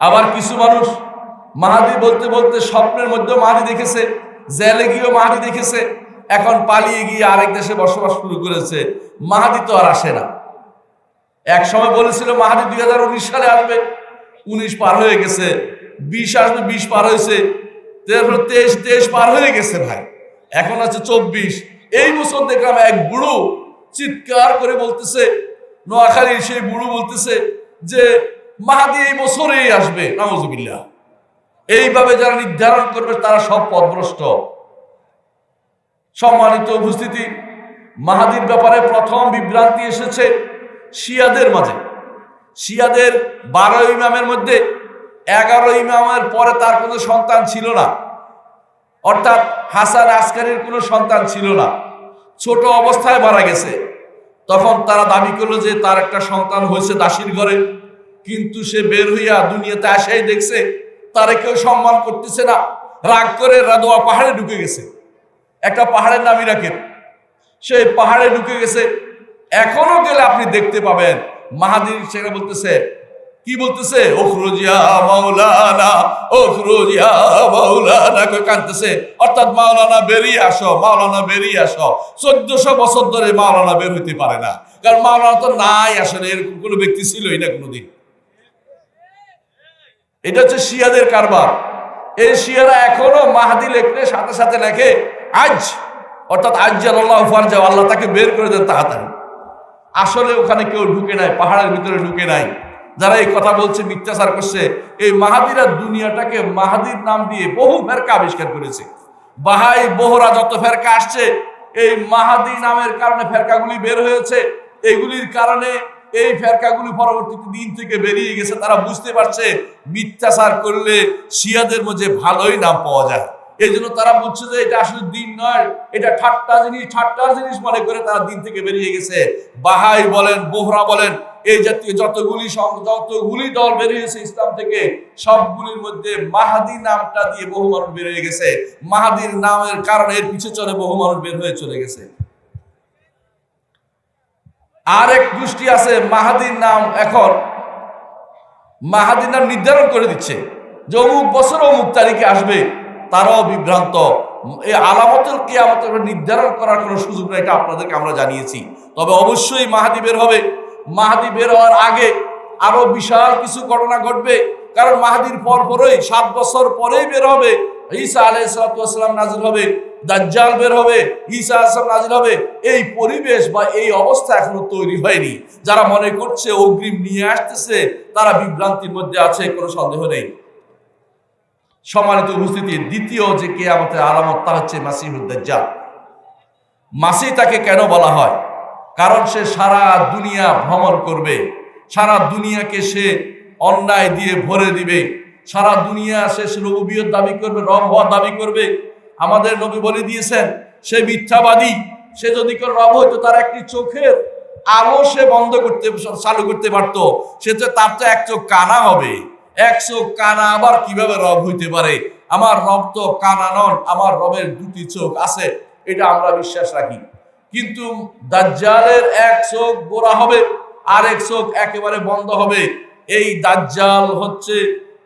আবার কিছু মানুষ মাহাদি বলতে বলতে স্বপ্নের মধ্যে মাহাদি দেখেছে, জেলে গিয়েও মাহাদি দেখেছে, এখন পালিয়ে গিয়ে আরেক দেশে বসবাস শুরু করেছে। মাহাদি তো আর আসে না। এক সময় বলেছিল, মাহাদি দুই হাজার উনিশ সালে আসবে, উনিশ পার হয়ে গেছে, বিশ আসবে, বিশ পার হয়েছে তেইশ তেইশ পার হয়ে গেছে ভাই, এখন আছে চব্বিশ। এই বছর দেখলাম এক বুড়ো চিৎকার করে বলতেছে নোয়াখালী সেই বুড়ো বলতেছে যে মাহাদি এই বছরেই আসবে নামজুবিল্লাহ এইভাবে যারা নির্ধারণ করবে, তারা সব পদভ্রষ্ট। সম্মানিত উপস্থিতি, মাহাদির ব্যাপারে প্রথম বিভ্রান্তি এসেছে শিয়াদের মাঝে। শিয়াদের বারো ইমামের মধ্যে এগারো ইমামের পরে তার কোনো সন্তান ছিল না। অর্থাৎ হাসান আসকারির কোনো সন্তান ছিল না। ছোট অবস্থায় মারা গেছে। তখন তারা দাবি করল যে তার একটা সন্তান হয়েছে দাসির ঘরে। কিন্তু সে বের হইয়া দুনিয়াতে আসাই দেখছে, তারে কেউ সম্মান করতেছে না। রাগ করে রাদোয়া পাহাড়ে ঢুকে গেছে। একটা পাহাড়ের নামই ইরাকের সেই পাহাড়ে ঢুকে গেছে। এখনও গেলে আপনি দেখতে পাবেন। মাহাদির সেটা বলতেছে, কি বলতেছে? ওখরুজিয়া মাওলানা ওখরুজিয়া মাওলানা কই কাঁদতেছে। অর্থাৎ মাওলানা বেরিয়ে আসো, মাওলানা বেরিয়ে আসো। চোদ্দশো বছর ধরে মাওলানা বের হইতে পারে না। কারণ মাওলানা তো নাই আসলে, এরকম কোনো ব্যক্তি ছিলই না কোনোদিন। এটা হচ্ছে শিয়াদের কারবার। এই শিয়ারা এখনও মাহাদি লেখলে সাথে সাথে লেখে, আজ। অর্থাৎ আজ আল্লাহ ফারজা আল্লাহ তাকে বের করে দেন তাড়াতাড়ি। আসলে ওখানে কেউ ঢুকে নাই, পাহাড়ের ভিতরে ঢুকে নাই। যারা এই কথা বলছে, মিথ্যাচার করছে, এই মাহাদিরা দুনিয়াটাকে মাহাদির নাম দিয়ে বহু ফেরকা আবিষ্কার করেছে। বাহাই bohra যত ফেরকা আসছে, এই মাহাদি নামের কারণে ফেরকাগুলি বের হয়েছে। এগুলির কারণে এই ফেরকাগুলি পরবর্তীতে দিন থেকে বেরিয়ে গেছে, তারা বুঝতে পারছে মিথ্যাচার করলে শিয়াদের মধ্যে ভালোই নাম পাওয়া যায়। এই জন্য তারা বুঝছে যে এটা আসলে দিন নয়, এটা ঠাট্টা জিনিস ঠাট্টার জিনিস মনে করে তারা দিন থেকে বেরিয়ে গেছে। বাহাই বলেন, বোহরা বলেন, এই জাতীয় যতগুলি যতগুলি দল বেরিয়েছে ইসলাম থেকে, সবগুলির মধ্যে মাহাদি নামটা দিয়ে বহু মানুষ বেরিয়ে গেছে। মাহাদির নামের কারণে এর পিছে চলে বহু মানুষ বের হয়ে চলে গেছে। আর এক গোষ্ঠী আছে, মাহাদির নাম এখন মাহাদির নাম নির্ধারণ করে দিচ্ছে যে অমুক বছর অমুক তারিখে আসবে, তারাও বিভ্রান্ত। এই আলামতের কেয়ামতের নির্ধারণ করার কোনো সুযোগ নেই, এটা আপনাদেরকে আমরা জানিয়েছি। তবে অবশ্যই মাহাদি বের হবে। মাহাদি বের হওয়ার আগে আরও বিশাল কিছু ঘটনা ঘটবে, কারণ মাহাদির পর পরই সাত বছর পরেই বের হবে। ঈসা আলাইসালাম নাজিল হবে, দাজ্জাল বের হবে, ঈসা আসলাম নাজিল হবে। এই পরিবেশ বা এই অবস্থা এখনও তৈরি হয়নি। যারা মনে করছে অগ্রিম নিয়ে আসতেছে, তারা বিভ্রান্তির মধ্যে আছে, কোনো সন্দেহ নেই। সম্মানিত উপস্থিতি, দ্বিতীয় যে কে আমাদের আলামত, তা হচ্ছে মাসিহুদ্দাজ্জাল মাসি তাকে কেন বলা হয়? কারণ সে সারা দুনিয়া ভ্রমণ করবে। সারা দুনিয়াকে সে অন্যায় দিয়ে ভরে দিবে। সারা দুনিয়া সে রবিয়ত দাবি করবে, রব হওয়ার দাবি করবে। আমাদের নবী বলে দিয়েছেন, সে মিথ্যাবাদী, সে যদি কেউ রব হইতো, তার একটি চোখের আলো সে বন্ধ করতে, চালু করতে পারতো। সে তো তার তো এক চোখ কানা হবে। এক চোখ কানা আবার কীভাবে রব হইতে পারে? আমার রব তো কানা নন, আমার রবের দুটি চোখ আছে, এটা আমরা বিশ্বাস রাখি। কিন্তু দাজ্জালের এক চোখ গোড়া হবে আর এক চোখ একেবারে বন্ধ হবে। এই দাজ্জাল হচ্ছে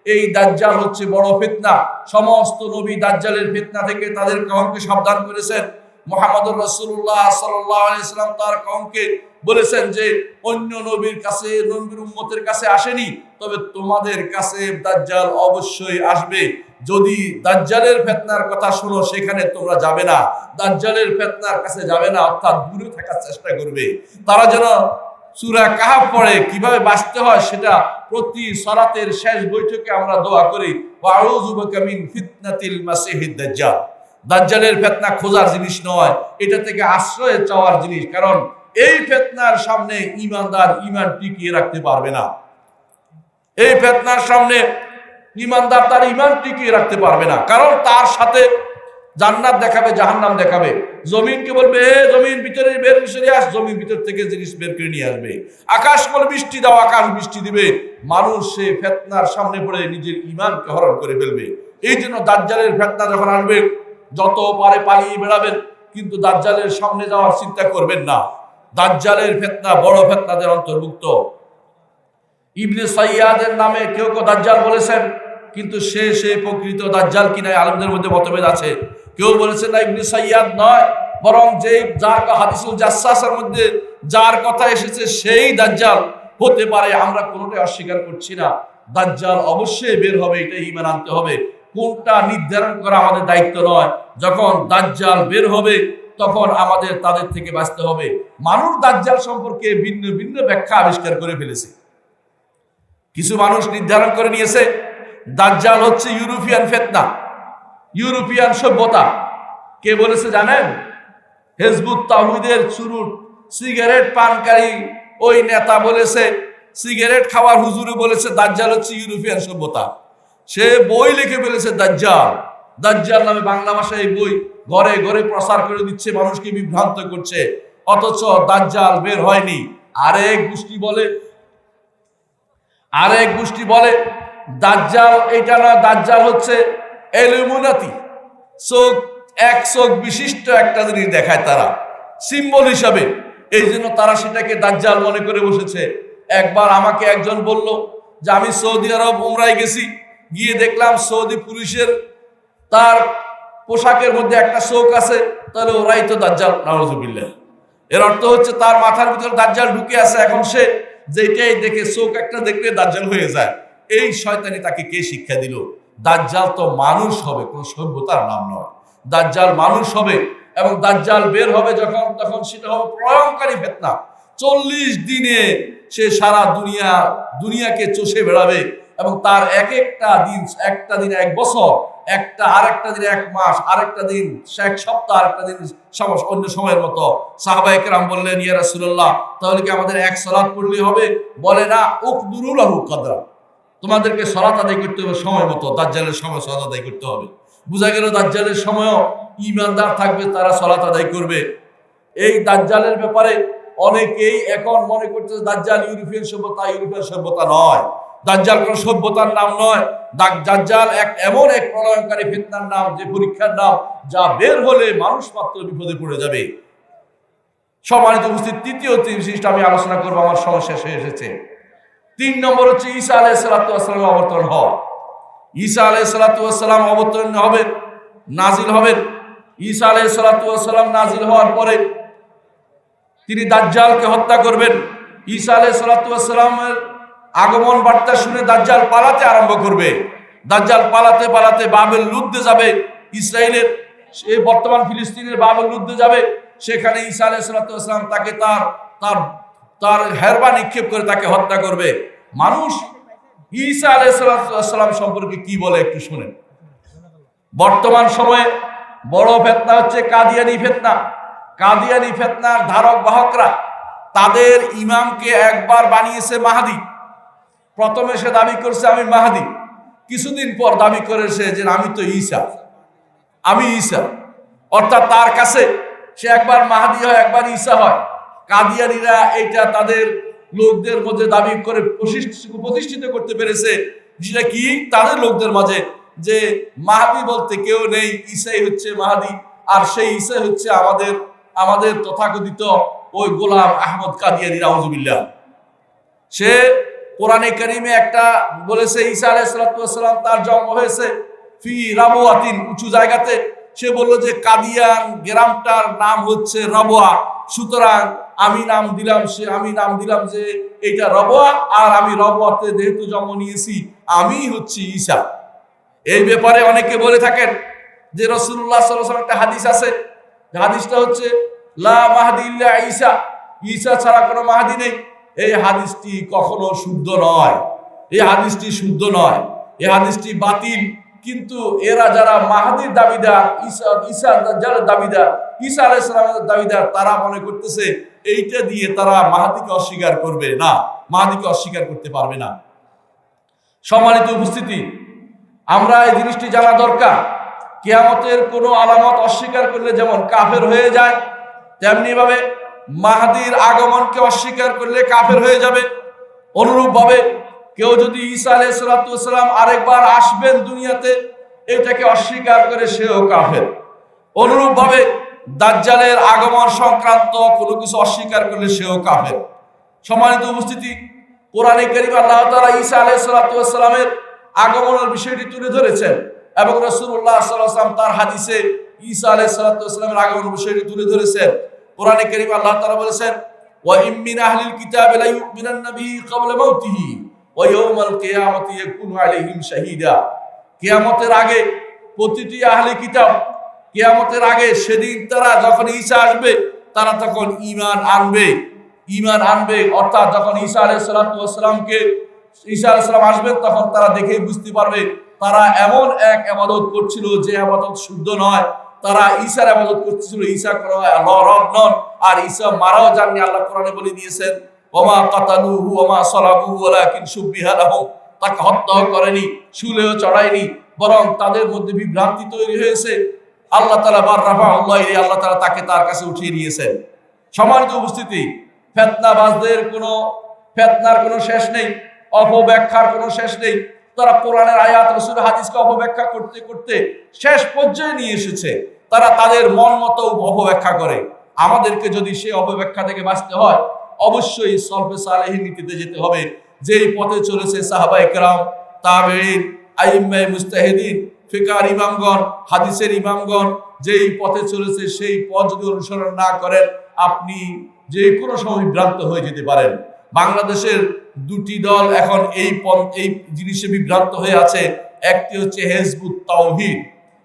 এই দাজ্জাল হচ্ছে বড় ফিতনা। সমস্ত নবী দাজ্জালের ফিতনা থেকে তাদের কমকে সাবধান করেছেন। মোহাম্মদ রসুল্লাহ সাল্লাম তার কমকে বলেছেন যে, অন্য নবীর কাছে, নবীর উম্মতের কাছে আসেনি, তবে তোমাদের কাছে দাজ্জাল অবশ্যই আসবে। যদি দাজ্জালের ফেতনার কথা শুনো, সেখানে তোমরা যাবে না। দাজ্জালের ফেতনার কাছে যাবে না, অর্থাৎ দূরে থাকার চেষ্টা করবে। তারা যেন সুরা কাহাব পড়ে কীভাবে বাঁচতে হয় সেটা প্রতি সরাতের শেষ বৈঠকে আমরা দোয়া করি। ওয়াউযুবিকা মিন ফিতনাতিল মাসিহিদ দাজ্জাল। দাজ্জালের ফেতনা খোঁজার জিনিস নয়, এটা থেকে আশ্রয় চাওয়ার জিনিস, কারণ এই ফেতনার সামনে ইমানদার ইমান টিকিয়ে রাখতে পারবে না। এই ফেতনার সামনে ইমানদার তার ইমান টিকিয়ে রাখতে পারবে না, কারণ তার সাথে জান্নাত দেখাবে, জাহান্নাম দেখাবে। জমিনকে বলবে হে জমিন ভিতরে বের সরে আস জমিন ভিতর থেকে জিনিস বের করে নিয়ে আসবে। আকাশ বলে, বৃষ্টি দাও, আকাশ বৃষ্টি দিবে। মানুষ সে ফেতনার সামনে পড়ে নিজের ইমানকে হরণ করে ফেলবে। এই জন্য দাজ্জালের ফেতনা যখন আসবে, যত পারে পালিয়ে বেড়াবেন, কিন্তু দাজ্জালের সামনে যাওয়ার চিন্তা করবেন না। দাজ্জালের ফেতনা বড় ফেতনাদের অন্তর্ভুক্ত। ইবনে সাইয়াদের নামে কেউ কেউ দাজ্জাল বলেছেন, কিন্তু সে সে প্রকৃত দাজ্জাল কিনা আলমদের মধ্যে মতভেদ আছে। কেউ বলেছে না, ইবনে সাইয়াদ নয়, বরং যে যার হাদিসুল জাসাসের মধ্যে যার কথা এসেছে সেই দাজ্জাল হতে পারে, আমরা কোনোটাই অস্বীকার করছি না। দাজ্জাল অবশ্যই বের হবে এটাই ইমান আনতে হবে। কোনটা নির্ধারণ করা আমাদের দায়িত্ব নয়। যখন দাজ্জাল বের হবে, তখন আমাদের তাদের থেকে বাঁচতে হবে। মানুষ দাজ্জাল সম্পর্কে ভিন্ন ভিন্ন ব্যাখ্যা আবিষ্কার করে ফেলেছে। কিছু মানুষ নির্ধারণ করে নিয়েছে, দাজ্জাল হচ্ছে ইউরোপিয়ান ফেতনা। ইউরোপিয়ান সভ্যতা। কে বলেছে জানেন? হেজবুত তাহুদের চুরুট, সিগারেট পানকারী ওই নেতা বলেছে, সিগারেট খাওয়ার হুজুরে বলেছে, দাজ্জাল হচ্ছে ইউরোপিয়ান সভ্যতা। সে বই লিখে ফেলেছে, দাজ্জাল। দাজ্জাল নামে বাংলা ভাষায় এই বই ঘরে ঘরে প্রচার করে দিচ্ছে, মানুষকে বিভ্রান্ত করছে। অথচ দাজ্জাল বের হয়নি। আরেক গোষ্ঠী বলে, আরেক গোষ্ঠী বলে, দাজ্জাল এটা না, দাজ্জাল হচ্ছে এলুমিনাতি চোখ, এক চোখ বিশিষ্ট একটা জিনিস দেখায় তারা। সিম্বল হিসাবে। এই জন্য তারা সেটাকে দাজ্জাল মনে করে বসেছে। একবার আমাকে একজন বলল যে, আমি সৌদি আরব উমরায় গেছি। গিয়ে দেখলাম সৌদি পুলিশের তার পোশাকের মধ্যে একটা চোখ আছে। তাহলে ওরাই তো দাজ্জাল। নওয়াজুবিল্লাহ এর অর্থ হচ্ছে তার মাথার ভিতরে দাজ্জাল ঢুকে আছে। এখন সে যেটাই দেখে, চোখ একটা দেখলে দাজ্জাল হয়ে যায়। এই শয়তানি তাকে কে শিক্ষা দিল? দাজ্জাল তো মানুষ হবে, কোন সভ্যতার নাম নয়। দাজ্জাল মানুষ হবে এবং দাজ্জাল বের হবে যখন, তখন সেটা হবে প্রয়ঙ্কারী ফেতনা। চল্লিশ দিনে সে সারা দুনিয়া, দুনিয়াকে চষে বেড়াবে এবং তার এক একটা দিন একটা দিন এক বছর, একটা, আরেকটা দিন এক মাস, আরেকটা দিন এক সপ্তাহ, আরেকটা দিন অন্য সময়ের মতো। সাহাবাইকরাম বললেন, ইয়া রাসূলুল্লাহ, তাহলে কি আমাদের এক সালাত পড়লে হবে? বলে, না উকদুরুল আহু কদরা তোমাদেরকে সলাত আদায় করতে হবে সময় মতো, দাজ্জালের সময় সলাত আদায় করতে হবে। বোঝা গেল দাজ্জালের সময়ও ইমানদার থাকবে, তারা সলাত আদায় করবে। এই দাজ্জালের ব্যাপারে অনেকেই এখন মনে করছে দাজ্জাল ইউরোপিয়ান সভ্যতা ইউরোপিয়ান সভ্যতা নয়। দাজ্জাল কোন সভ্যতার নাম নয়। দাজ্জাল এক এমন এক প্রলয়ঙ্কারী ফিতনার নাম, যে পরীক্ষার নাম যা বের হলে মানুষ মাত্র বিপদে পড়ে যাবে। সম্মানিত উপস্থিত, তৃতীয় জিনিসটা আমি আলোচনা করব, আমার সময় শেষ হয়ে এসেছে। তিন নম্বর হচ্ছে ঈসা আলাই সালাতাম অবতরণ হওয়া ঈসা আলাই সালাতাম অবতরণ হবেন নাজিল হবেন ঈসা আলাই সালাতাম নাজিল হওয়ার পরে তিনি দাজ্জালকে হত্যা করবেন। ঈসা আলাই সালাতামের আগমন বার্তা শুনে দাজ্জাল পালাতে আরম্ভ করবে। দাজ্জাল পালাতে পালাতে বাবেল লুদ্ধে যাবে ইসরায়েলের সে বর্তমান ফিলিস্তিনের বাবেল লুদ্ধে যাবে। সেখানে ঈসা আলাই সালাতাম তাকে তার তার তার হেরবা নিক্ষেপ করে তাকে হত্যা করবে। মানুষ ঈসা আলাইসালাম সম্পর্কে কি বলে একটু শুনেন। বর্তমান সময়ে বড় ফেতনা হচ্ছে কাদিয়ানি ফেতনা। কাদিয়ানি ফেতনার ধারক বাহকরা তাদের ইমামকে একবার বানিয়েছে মাহাদি। প্রথমে সে দাবি করছে, আমি মাহাদি। কিছুদিন পর দাবি করেছে যে, আমি তো ঈসা। আমি ঈসা। অর্থাৎ তার কাছে সে একবার মাহাদি হয়, একবার ঈসা হয়। কাদিয়ানিরা এটা তাদের লোকদের মধ্যে দাবি করে প্রতিষ্ঠিত করতে পেরেছে। যেটা কি? তাদের লোকদের মাঝে যে মাহাদি বলতে কেউ নেই ঈসাই হচ্ছে মাহাদি, আর সেই ইসাই হচ্ছে আমাদের আমাদের তথাকথিত ওই গোলাম আহমদ কাদিয়ানি রাউজুবিল্লাহ সে কোরআনে কারিমে একটা বলেছে, ঈসা আলাইসালাম তার জন্ম হয়েছে ফি রাবুয়াতিন উঁচু জায়গাতে। সে বলল যে কাদিয়ান গ্রামটার নাম হচ্ছে রবোয়া সুতরাং আমি নাম দিলাম সে, আমি নাম দিলাম যে এটা রবোয়া, আর আমি রবোয়াতে যেহেতু জন্ম নিয়েছি আমি হচ্ছি ঈশা এই ব্যাপারে অনেকে বলে থাকেন যে রসুল্লাহ সাল্লাম একটা হাদিস আছে। হাদিসটা হচ্ছে, লা মাহাদি ঈসা। ঈসা ছাড়া কোনো মাহাদি নেই। এই হাদিসটি কখনো শুদ্ধ নয়। এই হাদিসটি শুদ্ধ নয়। এই হাদিসটি বাতিল। কিন্তু এরা যারা মাহাদির দাবিদার, ঈসা ঈসা যারা দাবিদার, ঈসা আলাইসালামের দাবিদার, তারা মনে করতেছে এইটা দিয়ে তারা মাহাদিকে অস্বীকার করবে না, মাহাদিকে অস্বীকার করতে পারবে না। সম্মানিত উপস্থিতি, আমরা এই জিনিসটি জানা দরকার। কেয়ামতের কোনো আলামত অস্বীকার করলে যেমন কাফের হয়ে যায় তেমনি ভাবে মাহাদির আগমনকে অস্বীকার করলে কাফের হয়ে যাবে। অনুরূপভাবে কেউ যদি ঈসা আলাইসালাম আরেকবার আসবেন দুনিয়াতে, এটাকে অস্বীকার করে সেও কাফের। অনুরূপভাবে দাজ্জালের আগমন সংক্রান্ত কোনো কিছু অস্বীকার করলে সেও কাফের। সম্মানিত উপস্থিতি, কোরআনে করিম আল্লাহ তাআলা ঈসা আলাইহিস সালামের আগমনের বিষয়টি তুলে ধরেছেন এবং রসুল্লাহ ওয়াসাল্লাম তার হাদিসে ঈসা আলাইহিস সালামের আগমনের বিষয়টি তুলে ধরেছেন। কোরআনে করিম আল্লাহ তাআলা বলেছেন, ওয়া ইম মিন আহলিল কিতাবি লা ইউমিনান্না বিহি ক্বাবলা মাউতিহি। ওয়া ইয়াউমাল কিয়ামাতি ইয়াকুনু আলাইহিম শাহীদা। কিয়ামতের আগে প্রতিটি আহলে কিতাব, কিয়ামতের আগে সেদিন তারা যখন ঈসা আসবে, তারা তখন ঈমান আনবে। ঈমান আনবে, অর্থাৎ যখন ঈসা আলাইহিস সালামকে, ঈসা আলাইহিস আসবেন তখন তারা দেখেই বুঝতে পারবে, তারা এমন এক আবাদত করছিল যে আবাদত শুদ্ধ নয়। তারা ঈসার আবাদত করছিল ঈসা কোনো রব নন, আর ঈসা মারাও যাননি, আল্লাহ কোরআনে বলে দিয়েছেন। ওমা কাতালুহু ওমা সালাবুহু ওয়ালাকিন শুববিহা লাহুম। তাকে হত্যাও করেনি, শুলেও চড়ায়নি, বরং তাদের মধ্যে বিভ্রান্তি তৈরি হয়েছে। আল্লাহ তালা বার রাফা আল্লাহ আল্লাহ তালা তাকে তার কাছে উঠিয়ে নিয়েছেন সম্মানিত উপস্থিতি, ফেতনাবাজদের কোনো, ফেতনার কোনো শেষ নেই, অপব্যাখ্যার কোনো শেষ নেই। তারা কোরআনের আয়াত রসুল হাদিসকে অপব্যাখ্যা করতে করতে শেষ পর্যায়ে নিয়ে এসেছে। তারা তাদের মন মতো অপব্যাখ্যা করে। আমাদেরকে যদি সেই অপব্যাখ্যা থেকে বাঁচতে হয় অবশ্যই সলফে সালেহী নীতিতে যেতে হবে। যেই পথে চলেছে সাহাবা একরাম তাবেইন আইম্মাই মুস্তাহিদিন, ফিকার ইমামগণ, হাদিসের ইমামগণ, যেই পথে চলেছে সেই পথ যদি অনুসরণ না করেন, আপনি যে কোনো সময় বিভ্রান্ত হয়ে যেতে পারেন। বাংলাদেশের দুটি দল এখন এই পথ এই জিনিসে বিভ্রান্ত হয়ে আছে। একটি হচ্ছে হেজবুত তাওহিদ।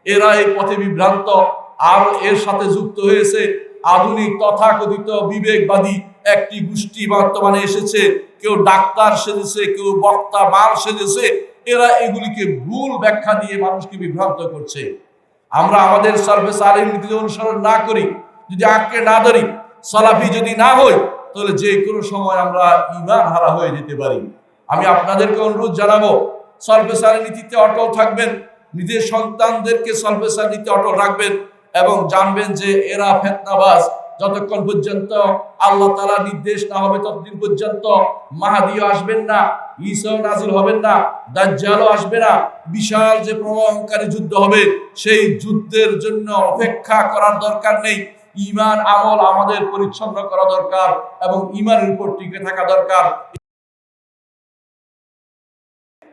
এরা এই পথে বিভ্রান্ত আর এর সাথে যুক্ত হয়েছে। আধুনিক তথাকথিত বিবেকবাদী একটি গোষ্ঠী বর্তমানে এসেছে, কেউ ডাক্তার সেজেছে, কেউ বক্তা, মাল সেজেছে, এরা এগুলিকে ভুল ব্যাখ্যা দিয়ে মানুষকে বিভ্রান্ত করছে। আমরা আমাদের সার্ভিস আলিম নীতি অনুসরণ না করি, যদি আঁকড়ে না ধরি, সালাফি যদি না হই তাহলে যে কোনো সময় আমরা ইমান হারা হয়ে যেতে পারি। আমি আপনাদেরকে অনুরোধ জানাব সলফেসারি নীতিতে অটল থাকবেন, নিজের সন্তানদেরকে সলফেসার নীতি অটল রাখবেন এবং জানবেন যে এরা ফেতনাবাজ যতক্ষণ পর্যন্ত আল্লাহ তালা নির্দেশ না হবে, ততদিন পর্যন্ত মাহাদিও আসবেন না, ঈসাও নাজিল হবেন না, দাজ্জালও আসবে না। বিশাল যে প্রবহনকারী যুদ্ধ হবে, সেই যুদ্ধের জন্য অপেক্ষা করার দরকার নেই। ইমান আমল আমাদের পরিচ্ছন্ন করা দরকার এবং ইমানের উপর টিকে থাকা দরকার।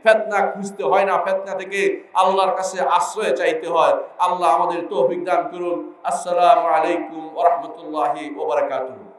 ফেতনা খুঁজতে হয় না, ফেতনা থেকে আল্লাহর কাছে আশ্রয় চাইতে হয়। আল্লাহ আমাদের তো অভিজ্ঞান করুন। আসসালামু আলাইকুম ওয়া রাহমাতুল্লাহি ওয়া বারাকাতুহু।